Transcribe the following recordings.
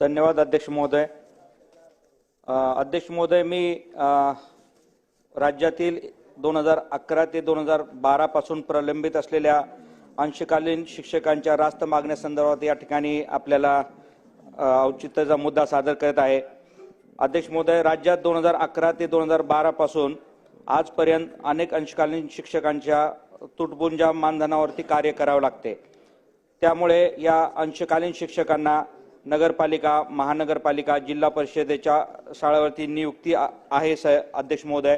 धन्यवाद अध्यक्ष महोदय. अध्यक्ष महोदय मी राज्यातील दोन हजार अकरा ते दोन हजार बारा पासून प्रलंबित असलेल्या अंशकालीन शिक्षकांच्या रास्त मागण्यासंदर्भात या ठिकाणी आपल्याला औचित्याचा मुद्दा सादर करत आहे. अध्यक्ष महोदय राज्यात दोन हजार अकरा ते दोन हजार बारा पासून आजपर्यंत अनेक अंशकालीन शिक्षकांच्या तुटपुंजा मानधनावरती कार्य करावं लागते. त्यामुळे या अंशकालीन शिक्षकांना नगरपालिका महानगरपालिका जिल्हा परिषदेच्या शाळेवरती नियुक्ती आहे स अध्यक्ष महोदय.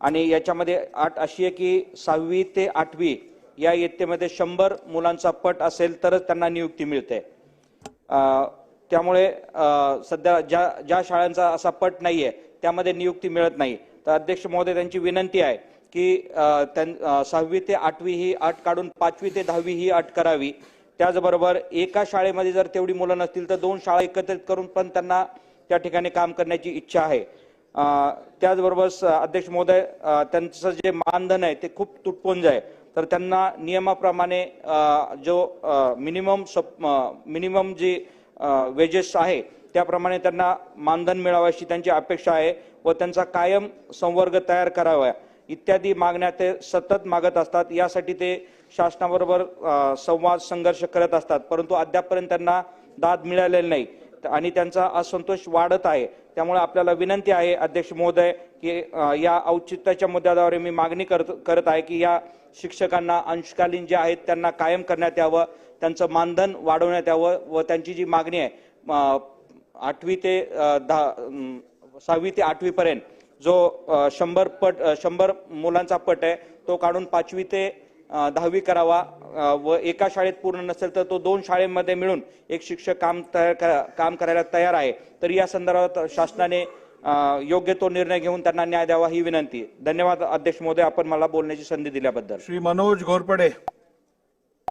आणि याच्यामध्ये आठ अशी आहे की सहावी ते आठवी या इयत्तेमध्ये शंभर मुलांचा पट असेल तरच त्यांना नियुक्ती मिळते. त्यामुळे सध्या ज्या ज्या शाळांचा असा पट नाहीये त्यामध्ये नियुक्ती मिळत नाही. तर अध्यक्ष महोदय त्यांची विनंती आहे की त्यां- सहावी ते आठवी ही अट काढून पाचवी ते दहावी ही अट करावी. त्याचबरोबर एका शाळेमध्ये जर तेवढी मुलं नसतील तर दोन शाळा एकत्रित करून पण त्यांना त्या ठिकाणी काम करण्याची इच्छा आहे. त्याचबरोबर स- अध्यक्ष महोदय त्यांचं जे मानधन आहे ते खूप तुटपुंज आहे. तर त्यांना नियमाप्रमाणे जो मिनिमम सप मिनिमम जी वेजेस आहे त्याप्रमाणे त्यांना मानधन मिळावं अशी त्यांची अपेक्षा आहे व त्यांचा कायम संवर्ग तयार करावा. इत्यादी मागण्या ते सतत मागत असतात. यासाठी ते शासनाबरोबर संवाद संघर्ष करत असतात. परंतु अद्यापपर्यंत त्यांना दाद मिळालेली नाही. आणि त्यांचा असंतोष वाढत आहे. त्यामुळे आपल्याला विनंती आहे अध्यक्ष महोदय की या औचित्याच्या मुद्द्याद्वारे मी मागणी करत करत आहे की या शिक्षकांना अंशकालीन जे आहेत त्यांना कायम करण्यात यावं त्यांचं मानधन वाढवण्यात यावं व त्यांची जी मागणी आहे आठवी ते दहा सहावी ते आठवीपर्यंत जो शंभर पट शंभर मुलांचा पट आहे तो काढून पाचवी ते दहावी करावा. व एका शाळेत पूर्ण नसेल तर तो दोन शाळेमध्ये मिळून एक शिक्षक काम तयार काम करायला तयार आहे. तर या संदर्भात शासनाने योग्य तो निर्णय घेऊन त्यांना न्याय द्यावा ही विनंती. धन्यवाद अध्यक्ष महोदय आपण मला बोलण्याची संधी दिल्याबद्दल. श्री मनोज घोरपडे.